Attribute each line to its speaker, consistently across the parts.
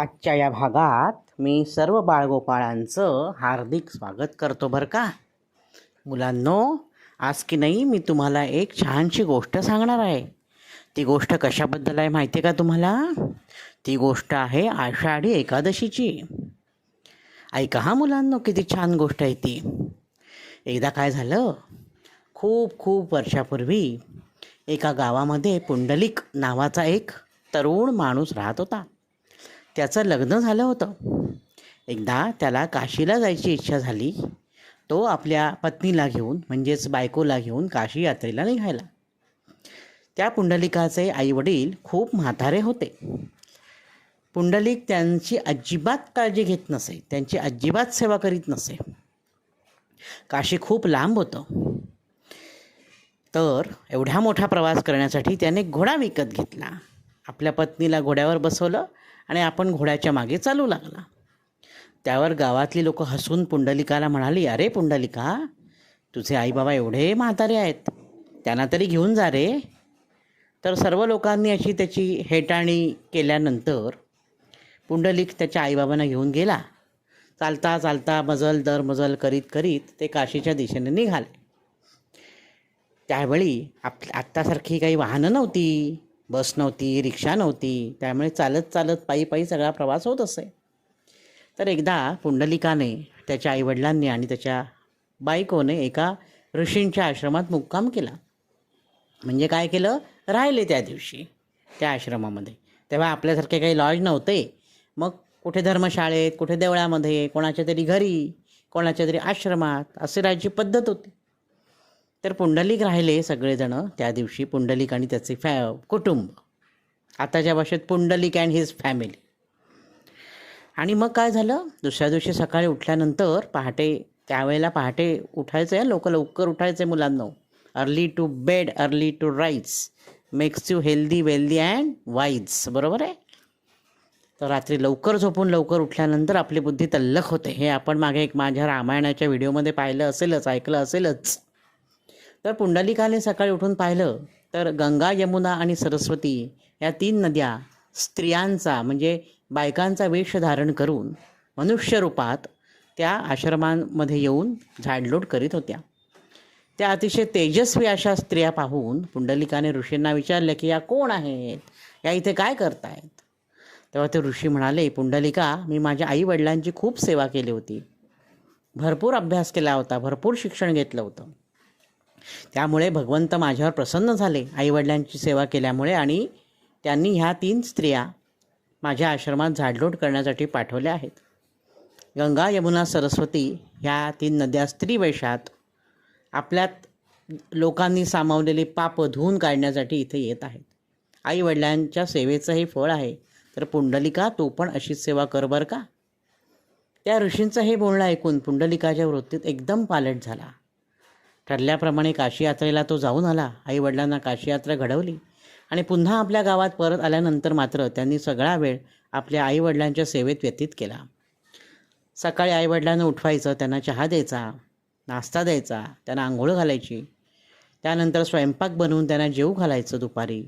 Speaker 1: आजच्या या भागात मी सर्व बाळगोपाळांचं हार्दिक स्वागत करतो बरं का? मुलांनो आज की नाही मी तुम्हाला एक छानशी गोष्ट सांगणार आहे. ती गोष्ट कशाबद्दल आहे माहिती आहे का तुम्हाला? ती गोष्ट आहे आषाढी एकादशीची. ऐका हा मुलांनो किती छान गोष्ट आहे ती. एकदा काय झालं? खूप खूप वर्षापूर्वी एका गावामध्ये पुंडलिक नावाचा एक तरुण माणूस राहत होता. त्याचं लग्न झालं होतं. एकदा त्याला काशीला जायची इच्छा झाली. तो आपल्या पत्नीला घेऊन म्हणजेच बायकोला घेऊन काशी यात्रेला निघायला. त्या पुंडलिकाचे आईवडील खूप म्हातारे होते. पुंडलिक त्यांची अजिबात काळजी घेत नसे त्यांची अजिबात सेवा करीत नसे. काशी खूप लांब होतं. तर एवढा मोठा प्रवास करण्यासाठी त्याने घोडा विकत घेतला. आपल्या पत्नीला घोड्यावर बसवलं. आणि आपण घोड्याच्या मागे चालू लागला. त्यावर गावातली लोक हसून पुंडलिकाला म्हणाली अरे पुंडलिका तुझे आईबाबा एवढे म्हातारे आहेत त्यांना तरी घेऊन जा रे. तर सर्व लोकांनी अशी त्याची हेटाळणी केल्यानंतर पुंडलिक त्याच्या आईबाबांना घेऊन गेला. चालता चालता मजल दर मजल करीत करीत ते काशीच्या दिशेने निघाले. त्यावेळी आप आत्तासारखी काही वाहनं नव्हती. बस नव्हती रिक्षा नव्हती. त्यामुळे चालत चालत पायी पायी सगळा प्रवास होत असे. तर एकदा पुंडलिकाने त्याच्या आईवडिलांनी आणि त्याच्या बायकोने एका ऋषींच्या आश्रमात मुक्काम केला. म्हणजे काय केलं? राहिले त्या दिवशी त्या आश्रमामध्ये. तेव्हा आपल्यासारखे काही लॉज नव्हते. मग कुठे धर्मशाळेत कुठे देवळामध्ये कोणाच्या तरी घरी कोणाच्या तरी आश्रमात असे राहायची पद्धत होती. तर पुंडलिक राहिले सगळेजणं त्या दिवशी पुंडलिक आणि त्याचे फॅ कुटुंब. आताच्या भाषेत पुंडलिक अँड हिज फॅमिली आणि मग काय झालं? दुसऱ्या दिवशी सकाळी उठल्यानंतर पहाटे त्यावेळेला पहाटे उठायचं आहे लोक लवकर उठायचे मुलांना. Early to bed early to rise makes you healthy wealthy and wise बरोबर आहे? तर रात्री लवकर झोपून लवकर उठल्यानंतर आपली बुद्धी तल्लख होते. हे आपण मागे एक माझ्या रामायणाच्या व्हिडिओमध्ये पाहिलं असेलच ऐकलं असेलच. तर पुंडलिकाने सकाळी उठून पाहिलं तर गंगा यमुना आणि सरस्वती या तीन नद्या स्त्रियांचा म्हणजे बायकांचा वेश धारण करून मनुष्य रूपात त्या आश्रमांमध्ये येऊन झाडलोट करीत होत्या. त्या अतिशय तेजस्वी अशा स्त्रिया पाहून पुंडलिकाने ऋषींना विचारलं की या कोण आहेत? या इथे काय करतायत? तेव्हा ते ऋषी म्हणाले पुंडलिका मी माझ्या आई वडिलांची खूप सेवा केली होती. भरपूर अभ्यास केला होता भरपूर शिक्षण घेतलं होतं. त्यामुळे भगवंत माझ्यावर प्रसन्न झाले आईवडिलांची सेवा केल्यामुळे आणि त्यांनी ह्या तीन स्त्रिया माझ्या आश्रमात झाडलोट करण्यासाठी पाठवल्या आहेत. गंगा यमुना सरस्वती ह्या तीन नद्या स्त्रीवेशात आपल्यात लोकांनी सामावलेले पाप धुवून काढण्यासाठी इथे येत आहेत. आईवडिलांच्या सेवेचं हे फळ आहे. तर पुंडलिका तू पण अशीच सेवा कर बरं का? त्या ऋषींचं हे बोलणं ऐकून पुंडलिकाच्या वृत्तीत एकदम पालट झाला. ठरल्याप्रमाणे काशी यात्रेला तो जाऊन आला. आईवडिलांना काशी यात्रा घडवली. आणि पुन्हा आपल्या गावात परत आल्यानंतर मात्र त्यांनी सगळा वेळ आपल्या आईवडिलांच्या सेवेत व्यतीत केला. सकाळी आईवडिलांना उठवायचं त्यांना चहा द्यायचा नाश्ता द्यायचा त्यांना आंघोळ घालायची. त्यानंतर स्वयंपाक बनवून त्यांना जेऊ घालायचं दुपारी.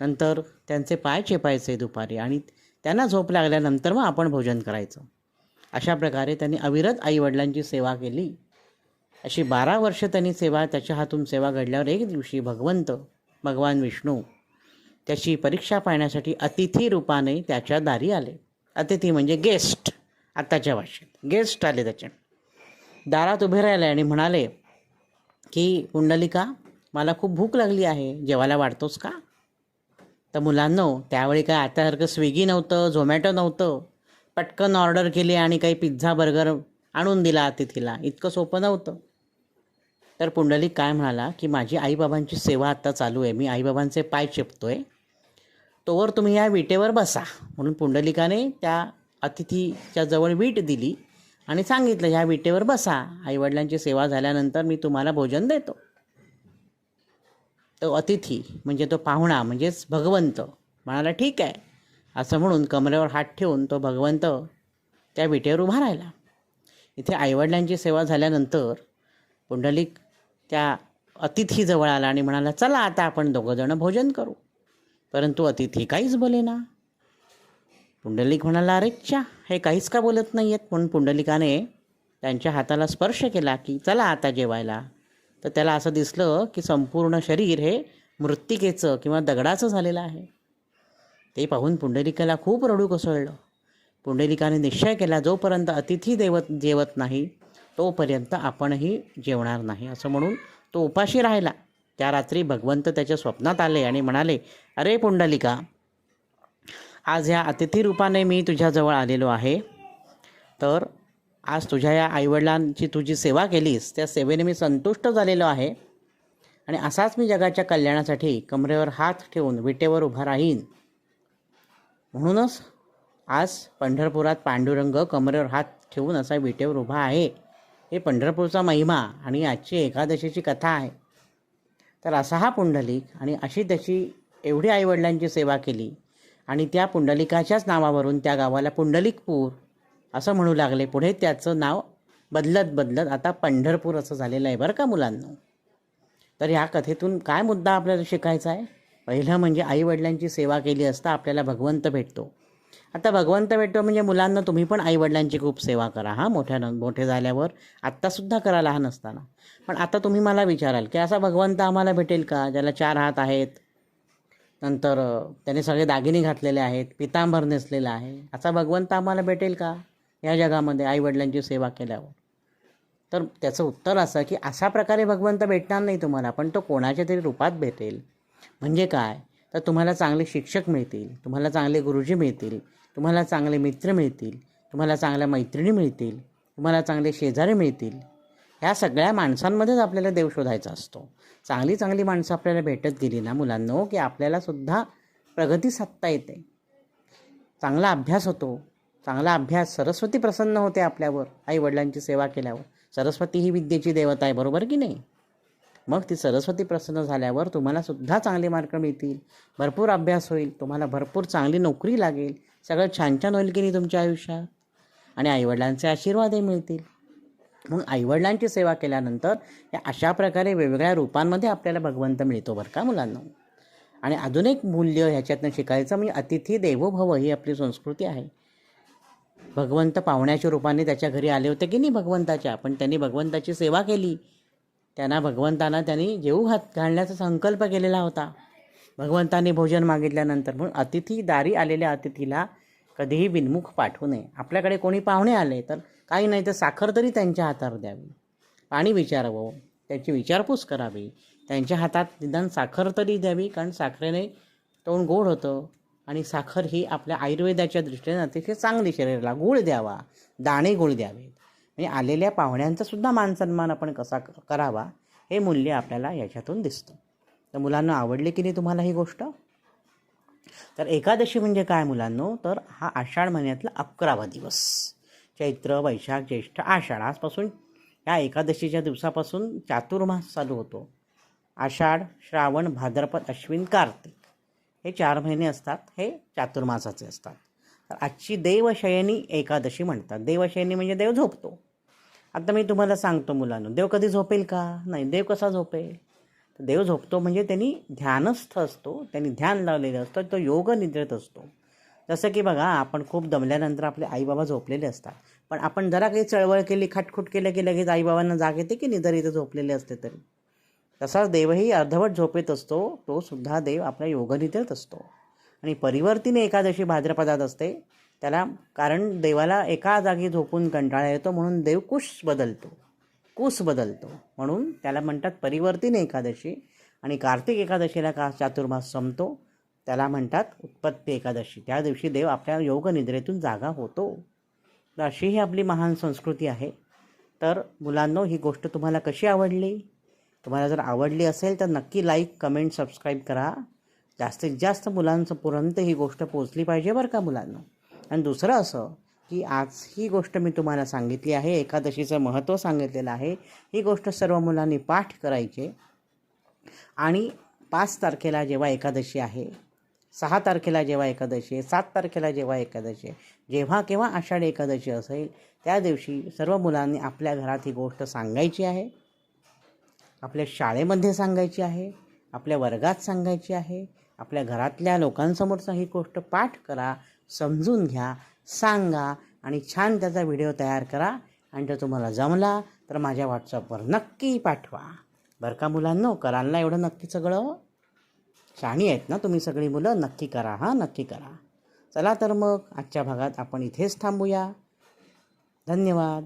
Speaker 1: नंतर त्यांचे पाय चेपायचे दुपारी आणि त्यांना झोप लागल्यानंतर मग आपण भोजन करायचं. अशा प्रकारे त्यांनी अविरत आईवडिलांची सेवा केली. अशी बारा वर्ष त्यांनी सेवा त्याच्या हातून सेवा घडल्यावर एक दिवशी भगवंत भगवान विष्णू त्याची परीक्षा पाहण्यासाठी अतिथी रूपाने त्याच्या दारी आले. अतिथी म्हणजे गेस्ट आत्ताच्या भाषेत. गेस्ट आले त्याचे. दारात उभे राहिले आणि म्हणाले की पुंडलिका मला खूप भूक लागली आहे. जेवायला वाढतोस का? तर मुलांनो त्यावेळी काय आतासारखं स्विगी नव्हतं झोमॅटो नव्हतं. पटकन ऑर्डर केली आणि काही पिझ्झा बर्गर आणून दिला अतिथीला. इतकं सोपं नव्हतं. तर पुंडलिक काय म्हणाला की माझी आईबाबांची सेवा आत्ता चालू आहे. मी आईबाबांचे पाय चेपतोय. तोवर तुम्ही या विटेवर बसा. म्हणून पुंडलिकाने त्या अतिथीच्या जवळ वीट दिली आणि सांगितलं ह्या विटेवर बसा. आईवडिलांची सेवा झाल्यानंतर मी तुम्हाला भोजन देतो. तो अतिथी म्हणजे तो पाहुणा म्हणजेच भगवंत म्हणाला ठीक आहे. असं म्हणून कमरेवर हात ठेवून तो भगवंत त्या विटेवर उभा राहिला. इथे आईवडिलांची सेवा झाल्यानंतर पुंडलिक त्या अतिथीजवळ आला आणि म्हणाला चला आता आपण दोघंजणं भोजन करू. परंतु अतिथी काहीच बोले ना. पुंडलिक म्हणाला अरेच्छा हे काहीच का बोलत नाही आहेत म्हणून पुंडलिकाने त्यांच्या हाताला स्पर्श केला की चला आता जेवायला. तर त्याला असं दिसलं की संपूर्ण शरीर हे मृत्तिकेचं किंवा दगडाचं झालेलं आहे. ते पाहून पुंडलिकाला खूप रडू कोसळलं. पुंडलिकाने निश्चय केला जोपर्यंत अतिथी देवत जेवत नाही तोपर्यंत आपणही जेवणार नाही. असं म्हणून तो उपाशी राहिला. त्या रात्री भगवंत त्याच्या स्वप्नात आले आणि म्हणाले अरे पुंडलिका आज ह्या अतिथी रूपाने मी तुझ्याजवळ आलेलो आहे. तर आज तुझ्या या आईवडिलांची तू जी सेवा केलीस. त्या सेवेने मी संतुष्ट झालेलो आहे. आणि असाच मी जगाच्या कल्याणासाठी कमरेवर हात ठेवून विटेवर उभा राहीन. म्हणूनच आज पंढरपुरात पांडुरंग कमरेवर हात ठेवून असा विटेवर उभा आहे. हे पंढरपूरचा महिमा आणि आजची एकादशीची कथा आहे. तर असा हा पुंडलिक आणि अशी त्याची एवढी आईवडिलांची सेवा केली आणि त्या पुंडलिकाच्याच नावावरून त्या गावाला पुंडलिकपूर असं म्हणू लागले. पुढे त्याचं नाव बदलत बदलत आता पंढरपूर असं झालेलं आहे बरं का मुलांना? तर ह्या कथेतून काय मुद्दा आपल्याला शिकायचा आहे? पहिलं म्हणजे आईवडिलांची सेवा केली असता आपल्याला भगवंत भेटतो. आता भगवंत भेटतो म्हणजे मुलांना तुम्ही पण आईवडिलांची खूप सेवा करा हां मोठ्या मोठे झाल्यावर. आत्तासुद्धा करा लहान असताना. पण आता तुम्ही मला विचाराल की असा भगवंत आम्हाला भेटेल का ज्याला चार हात आहेत? नंतर त्याने सगळे दागिने घातलेले आहेत पितांबर नेसलेला आहे. असा भगवंत आम्हाला भेटेल का या जगामध्ये आईवडिलांची सेवा केल्यावर? तर त्याचं उत्तर असं की अशा प्रकारे भगवंत भेटणार नाही तुम्हाला पण तो कोणाच्या तरी रूपात भेटेल. म्हणजे काय? तर तुम्हाला चांगले शिक्षक मिळतील तुम्हाला चांगले गुरुजी मिळतील तुम्हाला चांगले मित्र मिळतील तुम्हाला चांगल्या मैत्रिणी मिळतील तुम्हाला चांगले शेजारी मिळतील. ह्या सगळ्या माणसांमध्येच आपल्याला देव शोधायचा असतो. चांगली चांगली माणसं आपल्याला भेटत गेली ना मुलांनो की आपल्यालासुद्धा प्रगती साधता येते. चांगला अभ्यास होतो. चांगला अभ्यास सरस्वती प्रसन्न होते आपल्यावर आई वडिलांची सेवा केल्यावर. सरस्वती ही विद्येची देवता आहे बरोबर की नाही? मग ती सरस्वती प्रसन्न झाल्यावर तुम्हाला सुद्धा चांगले मार्क मिळतील. भरपूर अभ्यास होईल. तुम्हाला भरपूर चांगली नोकरी लागेल. सगळं छान छान होईल की नाही तुमच्या आयुष्यात? आणि आईवडिलांचे आशीर्वादही मिळतील. मग आईवडिलांची सेवा केल्यानंतर या अशा प्रकारे वेगवेगळ्या रूपांमध्ये आपल्याला भगवंत मिळतो बरं का मुलांना? आणि अजून एक मूल्य ह्याच्यातनं शिकायचं म्हणजे अतिथी देवो भव ही आपली संस्कृती आहे. भगवंत पाहुण्याच्या रूपाने त्याच्या घरी आले होते की नाही भगवंताच्या? पण त्यांनी भगवंताची सेवा केली. त्यांना भगवंतांना त्यांनी जेऊ घात घालण्याचा संकल्प केलेला होता. भगवंताने भोजन मागितल्यानंतर म्हणून अतिथी दारी आलेल्या अतिथीला कधीही बिनमुख पाठवू नये. आपल्याकडे कोणी पाहुणे आले तर काही नाही तर साखर तरी त्यांच्या हातावर द्यावी. पाणी विचारावं. त्याची विचारपूस करावी. त्यांच्या हातात निदान साखर तरी द्यावी कारण साखरेने तोंड गोड होतं. आणि साखर ही आपल्या आयुर्वेदाच्या दृष्टीने अतिशय चांगली शरीराला गुळ द्यावा. दाणे गुळ द्यावेत. म्हणजे आलेल्या पाहुण्यांचा सुद्धा मानसन्मान आपण कसा क- करावा हे मूल्य आपल्याला याच्यातून दिसतं. तर मुलांना आवडले की नाही तुम्हाला ही गोष्ट? तर एकादशी म्हणजे काय मुलांनो? तर हा आषाढ महिन्यातला अकरावा दिवस. चैत्र वैशाख ज्येष्ठ आषाढ. आजपासून या एकादशीच्या दिवसापासून चातुर्मास चालू होतो. आषाढ श्रावण भाद्रपद अश्विन कार्तिक हे चार महिने असतात. हे चातुर्मासाचे असतात. तर आजची देवशयनी एकादशी म्हणतात. देवशयनी म्हणजे देव झोपतो. आता मी तुम्हाला सांगतो मुलांनो देव कधी झोपेल का? नाही देव कसा झोपेल? तर देव झोपतो म्हणजे त्यांनी ध्यानस्थ असतो त्यांनी ध्यान लावलेलं असतं तो योग निद्रेत असतो. जसं की बघा आपण खूप दमल्यानंतर आपले आईबाबा झोपलेले असतात. पण आपण जरा काही चळवळ केली खटखुट केलं की लगेच आईबाबांना जाग येते की निदर इथं झोपलेले असते तरी. तसाच देवही अर्धवट झोपेत असतो तो सुद्धा देव आपल्या योगनिद्रेत असतो. आणि परिवर्तीने एकादशी भाद्रपदात असते त्याला कारण देवाला एका जागी झोपून कंटाळा येतो म्हणून देव कुश बदलतो. कुस बदलतो. म्हणून त्याला म्हणतात परिवर्तीने एकादशी. आणि कार्तिक एकादशीला का चातुर्मास संपतो? त्याला म्हणतात उत्पत्ती एकादशी. त्या दिवशी देव आपल्या योगनिद्रेतून जागा होतो. तर अशी ही आपली महान संस्कृती आहे. तर मुलांनो ही गोष्ट तुम्हाला कशी आवडली? तुम्हाला जर आवडली असेल तर नक्की लाईक कमेंट सबस्क्राईब करा. जास्तीत जास्त मुलांपर्यंत ही गोष्ट पोचली पाहिजे बरं का मुलांना. आणि दुसरं असं की आज ही गोष्ट मी तुम्हाला सांगितली आहे एकादशीचं महत्त्व सांगितलेलं आहे ही गोष्ट सर्व मुलांनी पाठ करायची. आणि पाच तारखेला जेव्हा एकादशी आहे सहा तारखेला जेव्हा एकादशी आहे सात तारखेला जेव्हा एकादशी आहे जेव्हा केव्हा आषाढी एकादशी असेल त्या दिवशी सर्व मुलांनी आपल्या घरात ही गोष्ट सांगायची आहे. आपल्या शाळेमध्ये सांगायची आहे आपल्या वर्गात सांगायची आहे आपल्या घरातल्या लोकांसमोरचा ही गोष्ट पाठ करा समजून घ्या सांगा आणि छान त्याचा व्हिडिओ तयार करा. आणि जर तुम्हाला जमला तर माझ्या व्हॉट्सअपवर नक्की पाठवा. बरं का मुलांनो? कराल ना एवढं नक्की सगळं हो. शाणी आहेत ना तुम्ही सगळी मुलं? नक्की करा हां नक्की करा. चला तर मग आजच्या भागात आपण इथेच थांबूया. धन्यवाद.